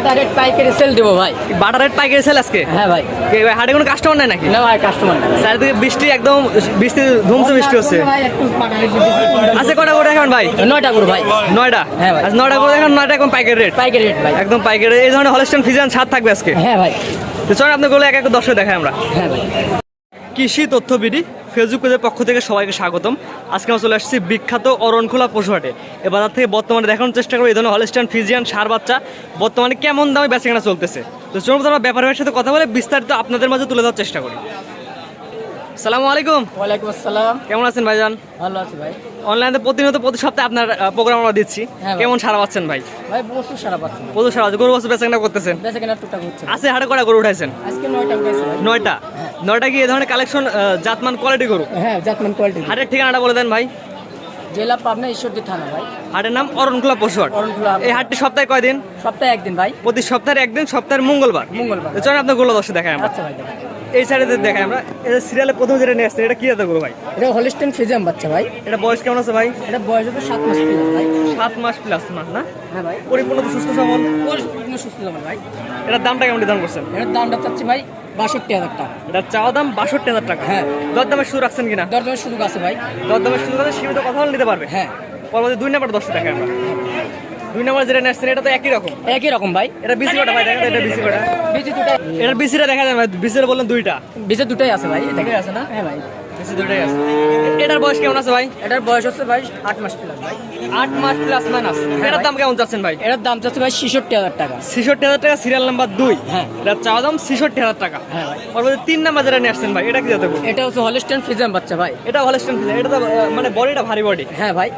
বাটা rate পাইকারি sell দেবো ভাই। বাটার রেট পাইকারি সেল আজকে? হ্যাঁ ভাই। ভাই হাটে কোনো কাস্টমার নাই নাকি? না ভাই কাস্টমার না চারিদিকে বৃষ্টি একদম বৃষ্টি ধুমসে বৃষ্টি হচ্ছে। আছে কটা করে এখন ভাই? নয়টা করো ভাই। নয়টা? হ্যাঁ ভাই। আচ্ছা, নয়টা করে এখন নয়টা এখন পাইকারি রেট পাইকারি রেট ভাই। একদম পাইকারি এই ধরনের হলস্টেন ফিজান ছাদ থাকবে আজকে? হ্যাঁ ভাই। তো চলেন আপনারগুলো এক এক দর্শক দেখাই আমরা। হ্যাঁ ভাই। কৃষি তথ্য বিডি। ফেসবুক পেজের পক্ষ থেকে সবাইকে স্বাগতম। আজকে আমরা চলে আসছি বিখ্যাত অরণখোলা পশুহাটে। এ বাজার থেকে বর্তমানে দেখানোর চেষ্টা করব এই ধরনের হলস্টান ফিজিয়ান সার বাচ্চা। বর্তমানে কেমন দামে বেচাকেনা চলতেছে? তো চলুন আমরা ব্যাপারের সাথে কথা বলে বিস্তারিত আপনাদের মাঝে তুলে দেওয়ার চেষ্টা করি। সালামু আলাইকুম। ওয়ালাইকুম আসসালাম। কেমন আছেন ভাইজান? ভালো আছি ভাই। অনলাইনে প্রতিনিয়ত প্রতি সপ্তাহে আপনার প্রোগ্রাম আমরা দিচ্ছি। হ্যাঁ কেমন সারা পাচ্ছেন ভাই? ভাই প্রচুর সারা পাচ্ছি প্রচুর সারা গরু বছর বেচাকেনা করতেছেন? বেঁচে কেনার টুকটাক হচ্ছে। আছে হাড়ে কটা গরু উঠাইছেন? আজকে নয়টা ভাই। নয়টা? নয়টা কি এই ধরনের কালেকশন জাতমান কোয়ালিটি গরু? হ্যাঁ জাতমান কোয়ালিটি হাটের ঠিকানাটা বলে দেন ভাই। জেলা পাবনা ঈশ্বরদী থানা ভাই। হাটের নাম অরণখোলা পশুহাট। অরণখোলা এই হাটটি সপ্তাহে কয়দিন সপ্তাহে একদিন ভাই। প্রতি সপ্তাহের একদিন সপ্তাহের মঙ্গলবার। মঙ্গলবার। চলেন আপনার গোলা দশে দেখাই আমরা। আচ্ছা ভাই দেখেন। এই সাইডে দেখাই আমরা এটা সিরিয়ালে প্রথম যেটা নিয়ে আসছে এটা কি জাতের গরু ভাই? এটা হলিস্টেন ফিজিয়াম বাচ্চা ভাই। এটা বয়স কেমন আছে ভাই? এটা বয়স হতো সাত মাস প্লাস ভাই। সাত মাস প্লাস মাস না? হ্যাঁ ভাই। পরিপূর্ণ তো সুস্থ সবল? পরিপূর্ণ সুস্থ যাবেন ভাই। এটার দামটা কেমন নির্ধারণ করছেন? এটার দামটা চাচ্ছি ভাই বাষট্টি হাজার টাকা। এটা চাওয়া দাম বাষট্টি হাজার টাকা। হ্যাঁ। দরদামের সুযোগ রাখছেন কিনা? দরদামের সুযোগ আছে ভাই। দরদামের সুযোগ শুরু করে সীমিত কথা বলে নিতে পারবে? হ্যাঁ। পরবর্তী দুই নাম্বার দশটা টাকা আমরা। দুই নাম্বার যেটা নেসছেন এটা তো একই রকম। একই রকম ভাই। এটা বিসি কটা ভাই? দেখেন এটা বিসি কটা। বিচি দুটা এটা বিসিটা দেখা যায় ভাই বিসিটা বললেন দুইটা। বিসি দুটাই আছে ভাই দুটাই আছে না? হ্যাঁ ভাই। আছে। এটার বয়স কেমন আছে ভাই? এটার বয়স হচ্ছে ভাই আট মাস প্লাস ভাই আট মাস প্লাস মাইনাস এটার দাম কেমন চাচ্ছেন ভাই? এটার দাম চাচ্ছে ভাই ছেষট্টি হাজার টাকা। ছিষট্টি হাজার টাকা সিরিয়াল নাম্বার দুই। হ্যাঁ। এটার চাওয়া দাম ছিষট্টি হাজার টাকা। হ্যাঁ পরবর্তী তিন নাম্বার যেটা নিয়ে আসছেন ভাই এটা কি যাতে এটা হচ্ছে হলিস্টেন ফিজিয়াম বাচ্চা ভাই। এটা ভালো স্ট্যান্ড এটা মানে বডিটা ভারী বডি। হ্যাঁ ভাই।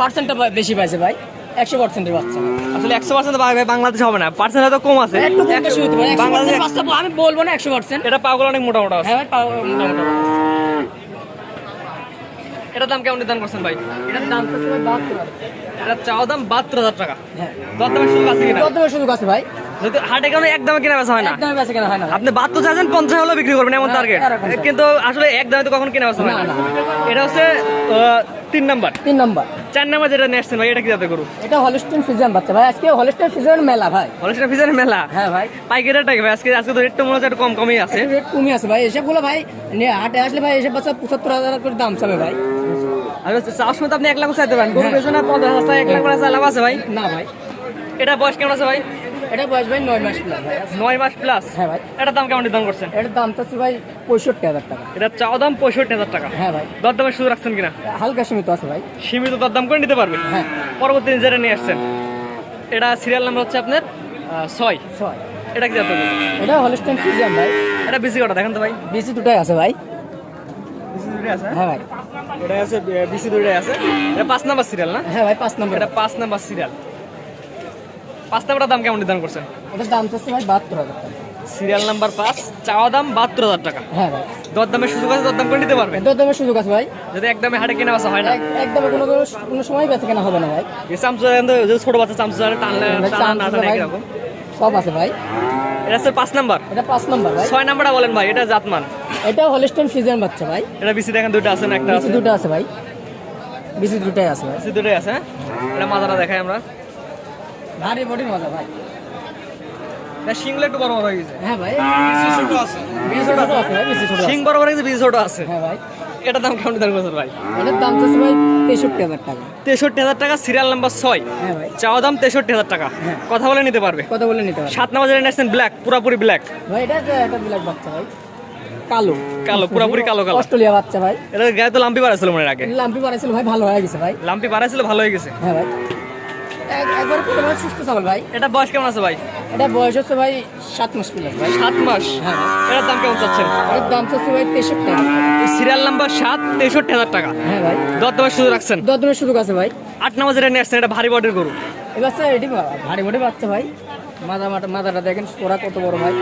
পার্সেন্টটা বেশি পাইছে ভাই। একশো পার্সেন্টের বাচ্চা। আসলে একশো পার্সেন্ট বাংলাদেশে হবে না। পার্সেন্ট হয়তো কম আছে। বাংলাদেশে আমি বলব না একশো পার্সেন্ট এটা পাগুলো অনেক মোটা মোটা আছে। হ্যাঁ এটার দাম কেমন নির্ধারণ করছেন ভাই? এটার দাম তো বাহাত্তর এটা চাওয়া দাম বাহাত্তর হাজার টাকা। হ্যাঁ। দর দামের সুযোগ আছে কিনা? কত সুযোগ আছে ভাই। হাটে কেন এক কেনা বেচা হয় না? একদমই বেঁচে কেনা হয় না ভাই। আপনি বাহাত্তর চাইছেন পঞ্চাশ হলেও বিক্রি করবেন এমন টার্গেট কিন্তু আসলে তো কখন কেনা বেচা হয় না। এটা হচ্ছে তিন নাম্বার। তিন নম্বর। চার নাম্বার যেটা ভাই এটা কি যাতে করু এটা হলিস্টেন বাচ্চা ভাই। আজকে হলিস্টেন মেলা ভাই। মেলা? হ্যাঁ ভাই। পাইকারি রেট ভাই? আজকে আজকে তো মনে হচ্ছে একটু কম কমই আছে। রেট কমই আছে ভাই। এসবগুলো ভাই হাটে আসলে ভাই এসব বাচ্চা পঁচাত্তর হাজার করে দাম চাবে ভাই। আর সময় তো আপনি এক লাখ চাইতে পারেন। গরু হ্যাঁ। পঞ্চাশ হাজার এক লাখ করে লাভ আছে ভাই? না ভাই। এটা বয়স কেমন আছে ভাই? এটা বয়স ভাই নয় মাস প্লাস ভাই নয় মাস প্লাস হ্যাঁ ভাই। এটার দাম কেমন নির্ধারণ করছেন? এটার দাম চাচ্ছি ভাই পঁয়ষট্টি হাজার টাকা। এটা চাওয়া দাম পঁয়ষট্টি হাজার টাকা। হ্যাঁ ভাই। দর দামের সুযোগ রাখছেন কিনা? হালকা সীমিত আছে ভাই। সীমিত দর দাম করে নিতে পারবে? হ্যাঁ। পরবর্তী যেটা নিয়ে আসছেন এটা সিরিয়াল নাম্বার হচ্ছে আপনার ছয়। ছয়। এটা কি যাতে এটা হলিস্টেন ফিজিয়াম ভাই। এটা বিসি কটা? দেখেন তো ভাই। বিসি দুটাই আছে ভাই। বিসি দুটোই আছে? হ্যাঁ ভাই। এটা আছে বিসি দুটোই আছে। এটা পাঁচ নাম্বার সিরিয়াল না? হ্যাঁ ভাই পাঁচ নম্বর। এটা পাঁচ নাম্বার সিরিয়াল পাঁচ নাম্বারটার দাম কেমন নির্ধারণ করছেন? এটার দাম চাচ্ছে ভাই বাহাত্তর হাজার টাকা। সিরিয়াল নাম্বার পাঁচ চাওয়া দাম বাহাত্তর হাজার টাকা। হ্যাঁ ভাই। দর দামের সুযোগ আছে দর দাম করে নিতে পারবে এটার দামের সুযোগ আছে ভাই। যদি একদমে হাটে কেনা বাসা হয় না? এক- একদমে কোনো কোনো সময় বেঁচে কেনা হবে না ভাই। এই চামচা কিন্তু যে ছোট বাচ্চা চামচা টানলে টানা টানা একরকম সব আছে ভাই। এটা হচ্ছে পাঁচ নাম্বার। এটা পাঁচ নম্বর ভাই। ছয় নাম্বারটা বলেন ভাই এটা জাতমান। এটা হলিস্টেন ফিজিয়াম বাচ্চা ভাই। এটা বিসি দেখেন দুটো আছে না একটা আছে? দুটো আছে ভাই। বিসি দুটাই আছে বিসি দুটোই আছে হ্যাঁ? এটা মাথাটা দেখাই আমরা। ভারী বডি মজা ভাই। এটা শিংগুলো একটু বড় বড় হয়ে গেছে। হ্যাঁ ভাই। বিসি ছোট আছে। বিসি ছোট শিং আছে বড় বড় হয়ে গেছে বিসি ছোট আছে। হ্যাঁ ভাই। এটা দাম কেমন নির্ধারণ করছেন ভাই? এটার দাম চাচ্ছে ভাই তেষট্টি হাজার টাকা। তেষট্টি হাজার টাকা সিরিয়াল নাম্বার ছয়। হ্যাঁ ভাই। চাওয়া দাম তেষট্টি হাজার টাকা। হ্যাঁ। কথা বলে নিতে পারবে। কথা বলে নিতে পারবে। সাত নাম্বার যেটা নেছেন ব্ল্যাক পুরাপুরি ব্ল্যাক ভাই এটা এটা ব্ল্যাক বাচ্চা ভাই। কালো। কালো, পুরাপুরি কালো কালো। অস্ট্রেলিয়া বাচ্চা ভাই। এটা গায়ে তো লাম্পি বাড়াছিল মনে আগে। লাম্পি বাড়াইছিল ভাই ভালো হয়ে গেছে ভাই। লাম্পি বাড়াইছিল ভালো হয়ে গেছে। হ্যাঁ ভাই। একবার ভাই সুস্থ সবল ভাই। এটা বয়স কেমন আছে ভাই? এটা বয়স হচ্ছে ভাই সাত মাস প্লাস ভাই সাত মাস? হ্যাঁ। এটার দাম কেমন চাচ্ছেন? এটার দাম চাচ্ছে ভাই তেষট্টি টাকা। সিরিয়াল নাম্বার সাত তেষট্টি হাজার টাকা। হ্যাঁ ভাই। রাখছেন? আছে ভাই। আট যেটা নিয়ে আসছেন এটা ভারী বডির গরু। এটি ভারী ভারী বাচ্চা ভাই। মাথাটা দেখেন ওরা কত বড় ভাই।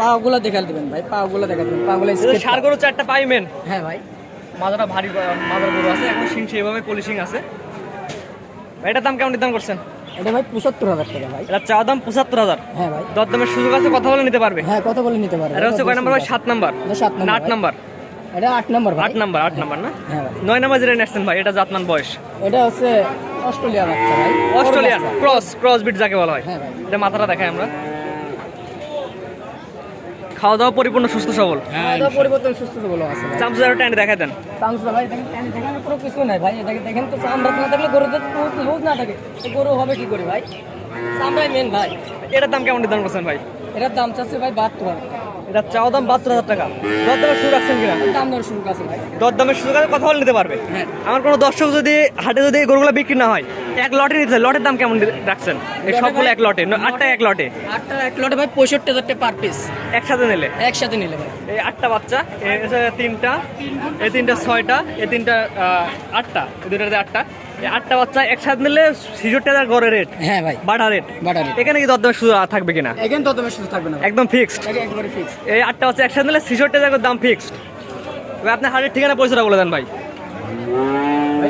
পাগুলো দেখা দিবেন ভাই পাগুলো দেখা দিবেন। পাগুলো এটা সার গরু চারটা পাইমেন হ্যাঁ ভাই। মাথাটা ভারী মাথার গরু আছে এখন সিং সেইভাবে পলিশিং আছে। এটার দাম কেমন নির্ধারণ করছেন? এটা ভাই পঁচাত্তর হাজার টাকা ভাই। এটা চাওয়া দাম পঁচাত্তর হাজার? হ্যাঁ ভাই। দর দামের সুযোগ আছে কথা বলে নিতে পারবে? হ্যাঁ কথা বলে নিতে পারবে এটা হচ্ছে কয় নাম্বার ভাই? সাত নাম্বার। সাত নম্বর আট নাম্বার। এটা আট নম্বর আট নাম্বার আট নাম্বার না? হ্যাঁ ভাই। নয় নাম্বার যেটা নেসছেন ভাই এটা জাতমান বয়স? এটা হচ্ছে অস্ট্রেলিয়া বাচ্চা ভাই। অস্ট্রেলিয়ান ক্রস ক্রস বিট যাকে বলা হয়। হ্যাঁ এটা মাথাটা দেখায় আমরা। খাওয়া দাওয়া পরিপূর্ণ সুস্থ সবল? খাওয়া পরিবর্তন সুস্থ বলো আছে দেন। ভাই দেখানোর পুরো কিছু নাই ভাই। দেখেন দেখেন তো চামড়া না থাকলে গরু যদি লুজ না থাকে। গরু হবে কি করে ভাই? চামড়াই মেন ভাই। এটার দাম কেমন করছেন ভাই? এটার দাম চাচ্ছে ভাই বাহাত্তর এটা চাওয়া দাম বাহাত্তর হাজার টাকা। দর দামের রাখছেন কিনা? দাম দর শুরু আছে ভাই। দর দামের সুযোগ আছে কথা বলে নিতে পারবে। হ্যাঁ। আমার কোনো দর্শক যদি হাটে যদি গরুগুলো বিক্রি না হয় এক লটে নিতে লটের দাম কেমন রাখছেন? এই সবগুলো এক লটে ন- আটটা এক লটে? আটটা এক লটে ভাই পঁয়ষট্টি হাজার টাকা পার পিস একসাথে নিলে? একসাথে নিলে ভাই। এই আটটা বাচ্চা তিনটা এই তিনটা ছয়টা এই তিনটা আটটা এই দুটাতে আটটা এই আটটা বাচ্চা একসাথে নিলে ছিষট্টি হাজার গড়ের রেট হ্যাঁ ভাই। বাটা রেট বাটারি এখানে কি দরদামের সুযোগ থাকবে কিনা? এখানে তুমি সুস্থ থাকবে না একদম ফিক্সড একবারে ফিক্স এই আটটা বাচ্চা একসাথে নিলে ছিষট্টি হাজার দাম ফিক্সড আপনার হাটের ঠিকানা পরিচয়টা বলে দেন ভাই।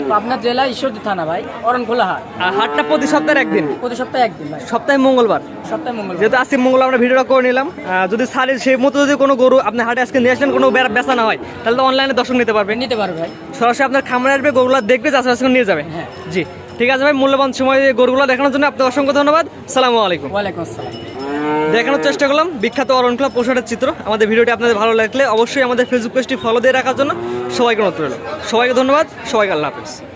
পাবনা জেলা ঈশ্বরদী থানা ভাই। অরণখোলা হাট। আর হাটটা প্রতি সপ্তাহে একদিন? প্রতি সপ্তাহে একদিন ভাই। সপ্তাহে মঙ্গলবার? সপ্তাহে মঙ্গল যেহেতু আজকে আমরা ভিডিওটা করে নিলাম আহ, যদি সারি সেই মতো যদি কোনো গরু আপনি হাটে আজকে নিয়ে আসলেন কোনো বেচা না হয় তাহলে তো অনলাইনে দর্শক নিতে পারবেন নিতে পারবে ভাই। সরাসরি আপনার খামারে আসবে গরুগুলো দেখবে চাষবাস করে নিয়ে যাবে। হ্যাঁ। জি। ঠিক আছে ভাই মূল্যবান সময় গরুগুলো দেখানোর জন্য আপনার অসংখ্য ধন্যবাদ। সালামু আলাইকুম। ওয়ালাইকুম আসসালাম। দেখানোর চেষ্টা করলাম। বিখ্যাত অরণ ক্লাব পোশাটের চিত্র। আমাদের ভিডিওটি আপনাদের ভালো লাগলে অবশ্যই আমাদের ফেসবুক পেজটি ফলো দিয়ে রাখার জন্য সবাইকে অনুরোধ রইল। সবাইকে ধন্যবাদ। সবাইকে আল্লাহ হাফিজ।